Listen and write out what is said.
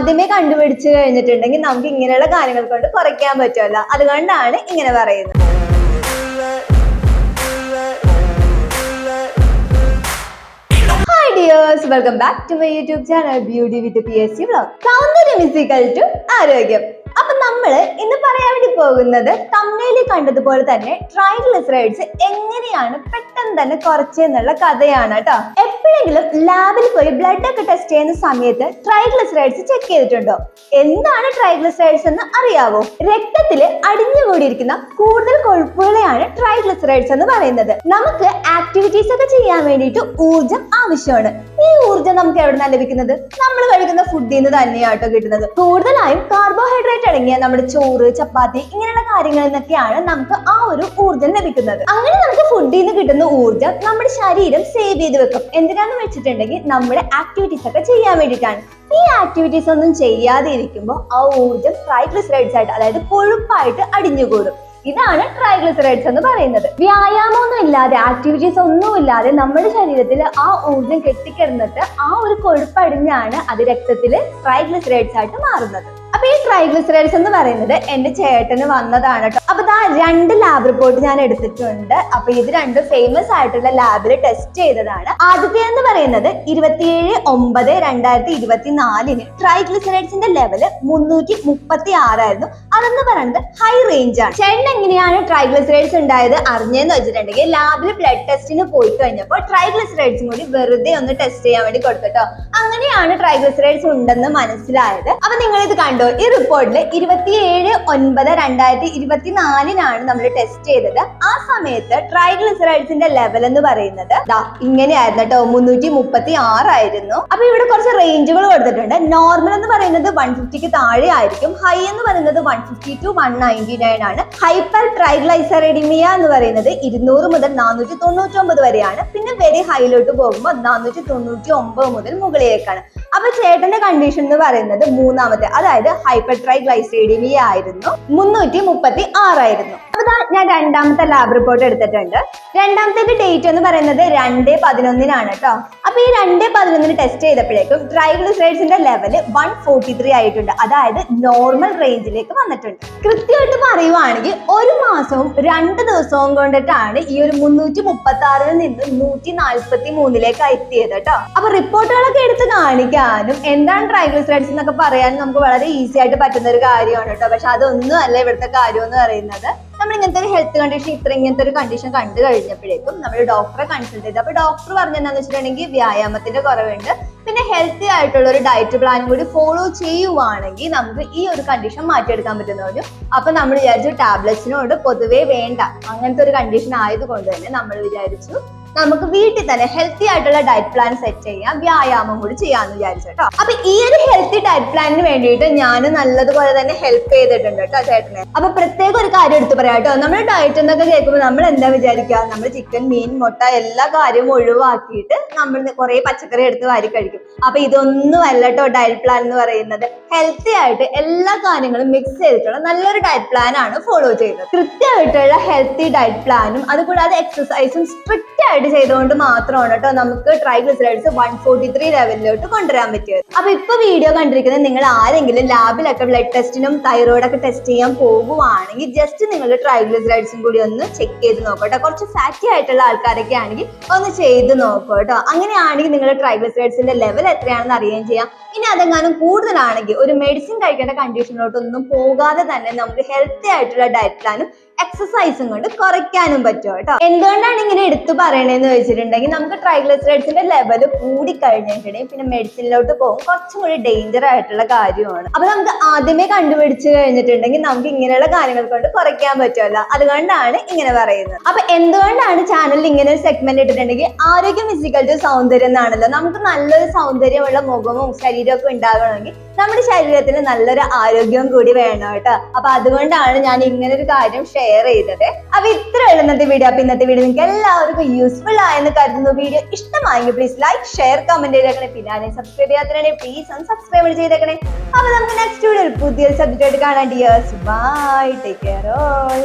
ആദ്യമേ കണ്ടുപിടിച്ചു കഴിഞ്ഞിട്ടുണ്ടെങ്കിൽ നമുക്ക് ഇങ്ങനെയുള്ള കാര്യങ്ങൾ കൊണ്ട് കുറയ്ക്കാൻ പറ്റുമല്ലോ. അതുകൊണ്ടാണ് ഇങ്ങനെ പറയുന്നത്. Dears welcome back to my YouTube channel beauty with P S C blog സൗന്ദര്യം ഇസിക്കൽ ടു ആരോഗ്യം. പോകുന്നത് തമ്മേലി കണ്ടതുപോലെ തന്നെ ട്രൈഗ്ലിസറൈഡ്സ് എങ്ങനെയാണ് പെട്ടെന്ന് തന്നെ കുറച്ചെന്നുള്ള കഥയാണ് കേട്ടോ. എപ്പോഴെങ്കിലും ലാബിൽ പോയി ബ്ലഡ് ഒക്കെ ടെസ്റ്റ് ചെയ്യുന്ന സമയത്ത് ട്രൈഗ്ലിസറൈഡ്സ് ചെക്ക് ചെയ്തിട്ടുണ്ടോ? എന്താണ് ട്രൈഗ്ലിസറൈഡ്സ് എന്ന് അറിയാവോ? രക്തത്തിൽ അടിഞ്ഞു കൂടിയിരിക്കുന്ന കൂടുതൽ കൊഴുപ്പുകളെയാണ് ട്രൈഗ്ലിസറൈഡ്സ് എന്ന് പറയുന്നത്. നമുക്ക് ആക്ടിവിറ്റീസ് ഒക്കെ ചെയ്യാൻ വേണ്ടിയിട്ട് ഊർജം ആവശ്യമാണ്. ഈ ഊർജം നമുക്ക് എവിടെ ലഭിക്കുന്നത്? നമ്മൾ കഴിക്കുന്ന ഫുഡിൽ നിന്ന് തന്നെയാട്ടോ കിട്ടുന്നത്. കൂടുതലായും കാർബോഹൈഡ്രേറ്റ് അടങ്ങിയ നമ്മുടെ ചോറ് ചപ്പാത്തി ഇങ്ങനെയുള്ള കാര്യങ്ങളിൽ നിന്നൊക്കെയാണ് നമുക്ക് ആ ഒരു ഊർജം ലഭിക്കുന്നത്. അങ്ങനെ നമുക്ക് ഫുഡിൽ നിന്ന് കിട്ടുന്ന ഊർജം നമ്മുടെ ശരീരം സേവ് ചെയ്ത് വെക്കും. എന്തിനാന്ന് വെച്ചിട്ടുണ്ടെങ്കിൽ നമ്മുടെ ആക്ടിവിറ്റീസ് ഒക്കെ ചെയ്യാൻ വേണ്ടിയിട്ടാണ്. ഈ ആക്ടിവിറ്റീസ് ഒന്നും ചെയ്യാതെ ഇരിക്കുമ്പോൾ ആ ഊർജം ട്രൈഗ്ലിസറൈഡ്സ് ആയിട്ട് അതായത് കൊഴുപ്പായിട്ട് അടിഞ്ഞുകൂടും. ഇതാണ് ട്രൈഗ്ലിസറൈഡ്സ് എന്ന് പറയുന്നത്. വ്യായാമമൊന്നും ഇല്ലാതെ ആക്ടിവിറ്റീസ് ഒന്നും ഇല്ലാതെ നമ്മുടെ ശരീരത്തിൽ ആ ഊർജം കെട്ടിക്കിടന്നിട്ട് ആ ഒരു കൊഴുപ്പടിഞ്ഞാണ് അത് രക്തത്തിൽ ട്രൈഗ്ലിസറൈഡ്സ് ആയിട്ട് മാറുന്നത്. ട്രൈഗ്ലിസറൈഡ്സ് എന്ന് പറയുന്നത് എന്റെ ചേട്ടന് വന്നതാണ് കേട്ടോ അപ്പൊ ആ രണ്ട് ലാബ് റിപ്പോർട്ട് ഞാൻ എടുത്തിട്ടുണ്ട്. അപ്പൊ ഇത് രണ്ടും ഫേമസ് ആയിട്ടുള്ള ലാബിൽ ടെസ്റ്റ് ചെയ്തതാണ്. ആദ്യത്തെ എന്ന് പറയുന്നത് ഇരുപത്തിയേഴ് ഒമ്പത് രണ്ടായിരത്തി ഇരുപത്തിനാലിന് ട്രൈഗ്ലിസറൈഡ്സിന്റെ ലെവൽ മുന്നൂറ്റി മുപ്പത്തി ആറായിരുന്നു അതെന്ന് പറയുന്നത് ഹൈ റേഞ്ച് ആണ്. ചേട്ടൻ എങ്ങനെയാണ് ട്രൈഗ്ലിസറൈഡ്സ് ഉണ്ടായത് അറിഞ്ഞെന്ന് വെച്ചിട്ടുണ്ടെങ്കിൽ ലാബിൽ ബ്ലഡ് ടെസ്റ്റിന് പോയി കഴിഞ്ഞപ്പോൾ ട്രൈഗ്ലിസറൈഡ്സും കൂടി വെറുതെ ഒന്ന് ടെസ്റ്റ് ചെയ്യാൻ വേണ്ടി കൊടുത്തിട്ടോ അങ്ങനെയാണ് ട്രൈഗ്ലിസറൈഡ്സ് ഉണ്ടെന്ന് മനസ്സിലായത്. അപ്പൊ നിങ്ങൾ ഇത് കണ്ടോ? ഈ റിപ്പോർട്ടിൽ ഇരുപത്തിയേഴ് ഒൻപത് രണ്ടായിരത്തി ഇരുപത്തിനാലിനാണ് നമ്മൾ ടെസ്റ്റ് ചെയ്തത്. ആ സമയത്ത് ട്രൈഗ്ലിസറൈഡ്സിന്റെ ലെവൽ എന്ന് പറയുന്നത് ഇങ്ങനെയായിരുന്നു കേട്ടോ മുന്നൂറ്റി മുപ്പത്തി ആറായിരുന്നു അപ്പൊ ഇവിടെ കുറച്ച് റേഞ്ചുകൾ കൊടുത്തിട്ടുണ്ട്. നോർമൽ എന്ന് പറയുന്നത് വൺ ഫിഫ്റ്റിക്ക് താഴെ ആയിരിക്കും. ഹൈ എന്ന് പറയുന്നത് one fifty to one ninety nine ആണ്. ഹൈപ്പർ ട്രൈഗ്ലൈസറൈഡിമിയ എന്ന് പറയുന്നത് ഇരുന്നൂറ് മുതൽ നാനൂറ്റി തൊണ്ണൂറ്റി ഒമ്പത് വരെയാണ്. പിന്നെ വെരി ഹൈയിലോട്ട് പോകുമ്പോൾ നാനൂറ്റി തൊണ്ണൂറ്റി ഒമ്പത് മുതൽ മുകളിലേക്കാണ്. അപ്പൊ ചേട്ടന്റെ കണ്ടീഷൻ എന്ന് പറയുന്നത് മൂന്നാമത്തെ അതായത് ഹൈപ്പർ ട്രൈഗ്ലൈസൈഡിമിയ ആയിരുന്നു. മുന്നൂറ്റി മുപ്പത്തി ആറായിരുന്നു അപ്പൊ ഞാൻ രണ്ടാമത്തെ ലാബ് റിപ്പോർട്ട് എടുത്തിട്ടുണ്ട്. രണ്ടാമത്തെ ഡേറ്റ് എന്ന് പറയുന്നത് രണ്ട് പതിനൊന്നിനാണ് കേട്ടോ അപ്പൊ ഈ രണ്ട് പതിനൊന്നിന് ടെസ്റ്റ് ചെയ്തപ്പോഴേക്കും ട്രൈഗ്ലിസൈഡ്സിന്റെ ലെവൽ വൺ ഫോർട്ടി ത്രീ ആയിട്ടുണ്ട്. അതായത് നോർമൽ റേഞ്ചിലേക്ക് വന്നിട്ടുണ്ട്. കൃത്യമായിട്ട് പറയുവാണെങ്കിൽ ഒരു മാസവും രണ്ട് ദിവസവും കൊണ്ടിട്ടാണ് ഈ ഒരു മുന്നൂറ്റി മുപ്പത്തി ആറിൽ നിന്ന് നൂറ്റി നാൽപ്പത്തി മൂന്നിലേക്ക് എത്തിയത് കേട്ടോ അപ്പൊ റിപ്പോർട്ടുകളൊക്കെ എടുത്ത് കാണിക്കാനും എന്താണ് ട്രൈഗ്ലിസറൈഡ്സ് എന്നൊക്കെ പറയാനും നമുക്ക് വളരെ ഈസി ആയിട്ട് പറ്റുന്ന ഒരു കാര്യമാണ് കേട്ടോ പക്ഷെ അതൊന്നും അല്ല ഇവിടുത്തെ കാര്യം എന്ന് പറയുന്നത്. നമ്മൾ ഇങ്ങനത്തെ ഒരു ഹെൽത്ത് കണ്ടീഷൻ ഇത്ര ഇങ്ങനത്തെ ഒരു കണ്ടീഷൻ കണ്ടു കഴിഞ്ഞപ്പോഴേക്കും നമ്മൾ ഡോക്ടറെ കൺസൾട്ട് ചെയ്തു. അപ്പൊ ഡോക്ടർ പറഞ്ഞെന്താന്ന് വെച്ചിട്ടുണ്ടെങ്കിൽ വ്യായാമത്തിന്റെ കുറവുണ്ട്. പിന്നെ ഹെൽത്തി ആയിട്ടുള്ള ഒരു ഡയറ്റ് പ്ലാൻ കൂടി ഫോളോ ചെയ്യുവാണെങ്കിൽ നമുക്ക് ഈ ഒരു കണ്ടീഷൻ മാറ്റിയെടുക്കാൻ പറ്റുന്ന പറഞ്ഞു. അപ്പൊ നമ്മൾ വിചാരിച്ചു ടാബ്ലറ്റ്സിനോട് പൊതുവേ വേണ്ട. അങ്ങനത്തെ ഒരു കണ്ടീഷൻ ആയതുകൊണ്ട് തന്നെ നമ്മൾ വിചാരിച്ചു നമുക്ക് വീട്ടിൽ തന്നെ ഹെൽത്തി ആയിട്ടുള്ള ഡയറ്റ് പ്ലാൻ സെറ്റ് ചെയ്യാം വ്യായാമം കൂടി ചെയ്യാന്ന് വിചാരിച്ചു കേട്ടോ അപ്പൊ ഈ ഒരു ഹെൽത്തി ഡയറ്റ് പ്ലാനിന് വേണ്ടിയിട്ട് ഞാൻ നല്ലതുപോലെ തന്നെ ഹെൽപ്പ് ചെയ്തിട്ടുണ്ട് കേട്ടോ ചേട്ടനെ. അപ്പൊ പ്രത്യേക ഒരു കാര്യം എടുത്തു പറയാം കേട്ടോ നമ്മുടെ ഡയറ്റ് എന്നൊക്കെ കേൾക്കുമ്പോൾ നമ്മൾ എന്താ വിചാരിക്കുക നമ്മൾ ചിക്കൻ മീൻ മുട്ട എല്ലാ കാര്യവും ഒഴിവാക്കിയിട്ട് നമ്മൾ കുറെ പച്ചക്കറി എടുത്ത് വാരി കഴിക്കും. അപ്പൊ ഇതൊന്നും അല്ല കേട്ടോ ഡയറ്റ് പ്ലാൻ എന്ന് പറയുന്നത്. ഹെൽത്തി ആയിട്ട് എല്ലാ കാര്യങ്ങളും മിക്സ് ചെയ്തിട്ടുള്ള നല്ലൊരു ഡയറ്റ് പ്ലാൻ ആണ് ഫോളോ ചെയ്യുന്നത്. കൃത്യമായിട്ടുള്ള ഹെൽത്തി ഡയറ്റ് പ്ലാനും അതുകൂടാതെ എക്സസൈസും സ്ട്രിക്റ്റ് ആയിട്ട് ചെയ്തുകൊണ്ട് മാത്രമാണ് കേട്ടോ നമുക്ക് ട്രൈഗ്ലിസറൈഡ്സ് വൺ ഫോർട്ടി ത്രീ ലെവലിലോട്ട് കൊണ്ടുവരാൻ പറ്റിയത്. അപ്പൊ ഇപ്പൊ വീഡിയോ കണ്ടിരിക്കുന്നത് നിങ്ങൾ ആരെങ്കിലും ലാബിലൊക്കെ ബ്ലഡ് ടെസ്റ്റിനും തൈറോയിഡ് ഒക്കെ ടെസ്റ്റ് ചെയ്യാൻ പോകുവാണെങ്കിൽ ജസ്റ്റ് നിങ്ങൾ ട്രൈഗ്ലിസറൈഡ്സും കൂടി ഒന്ന് ചെക്ക് ചെയ്ത് നോക്കട്ടെ കുറച്ച് ഫാറ്റി ആയിട്ടുള്ള ആൾക്കാരൊക്കെ ആണെങ്കിൽ ഒന്ന് ചെയ്ത് നോക്കൂ കേട്ടോ അങ്ങനെയാണെങ്കിൽ നിങ്ങളുടെ ട്രൈഗ്ലിസറൈഡ്സിന്റെ ലെവൽ എത്രയാണെന്ന് അറിയുകയും ചെയ്യാം. ഇനി അതെങ്ങാനും കൂടുതലാണെങ്കിൽ ഒരു മെഡിസിൻ കഴിക്കേണ്ട കണ്ടീഷനിലോട്ടൊന്നും പോകാതെ തന്നെ നമുക്ക് ഹെൽത്തി ആയിട്ടുള്ള ഡയറ്റ് പ്ലാനും എക്സസൈസും കൊണ്ട് കുറയ്ക്കാനും പറ്റും കേട്ടോ എന്തുകൊണ്ടാണ് ഇങ്ങനെ എടുത്തു പറയണതെന്ന് വെച്ചിട്ടുണ്ടെങ്കിൽ നമുക്ക് ട്രൈഗ്ലിസറൈഡ്സിന്റെ ലെവൽ കൂടി കഴിഞ്ഞിട്ടുണ്ടെങ്കിൽ പിന്നെ മെഡിസിനിലോട്ട് പോകും. കുറച്ചും കൂടി ഡേഞ്ചർ ആയിട്ടുള്ള കാര്യമാണ്. അപ്പൊ നമുക്ക് ആദ്യമേ കണ്ടുപിടിച്ച് കഴിഞ്ഞിട്ടുണ്ടെങ്കിൽ നമുക്ക് ഇങ്ങനെയുള്ള കാര്യങ്ങൾ കൊണ്ട് കുറയ്ക്കാൻ പറ്റുമല്ലോ അതുകൊണ്ടാണ് ഇങ്ങനെ പറയുന്നത്. അപ്പൊ എന്തുകൊണ്ടാണ് ചാനലിൽ ഇങ്ങനെ ഒരു സെഗ്മെന്റ് ഇട്ടിട്ടുണ്ടെങ്കിൽ ആരോഗ്യം ഫിസിക്കൽ ടു സൗന്ദര്യം എന്നാണല്ലോ. നമുക്ക് നല്ലൊരു സൗന്ദര്യമുള്ള മുഖവും ശരീരവും ഒക്കെ ഉണ്ടാകണമെങ്കിൽ നമ്മുടെ ശരീരത്തിന് നല്ലൊരു ആരോഗ്യവും കൂടി വേണം കേട്ടോ. അപ്പൊ അതുകൊണ്ടാണ് ഞാൻ ഇങ്ങനെ ഒരു കാര്യം ഷെയർ ചെയ്തത്. അപ്പൊ ഇത്ര ഇന്നത്തെ വീഡിയോ അപ്പൊ ഇന്നത്തെ വീഡിയോ നിങ്ങൾക്ക് എല്ലാവർക്കും യൂസ്ഫുൾ ആയെന്ന് കരുതുന്നു. വീഡിയോ ഇഷ്ടമായെങ്കിൽ പ്ലീസ് ലൈക്ക് ഷെയർ കമന്റ് ചെയ്തേക്കണേ. പിന്നെ സബ്സ്ക്രൈബ് ചെയ്യാത്തേ പ്ലീസ് ഒന്ന് സബ്സ്ക്രൈബ് ചെയ്തേക്കണേ. അപ്പൊ നമുക്ക് നെക്സ്റ്റ് വീഡിയോയിൽ പുതിയൊരു സബ്ജക്റ്റ് ആയിട്ട് കാണാൻ dears bye take care all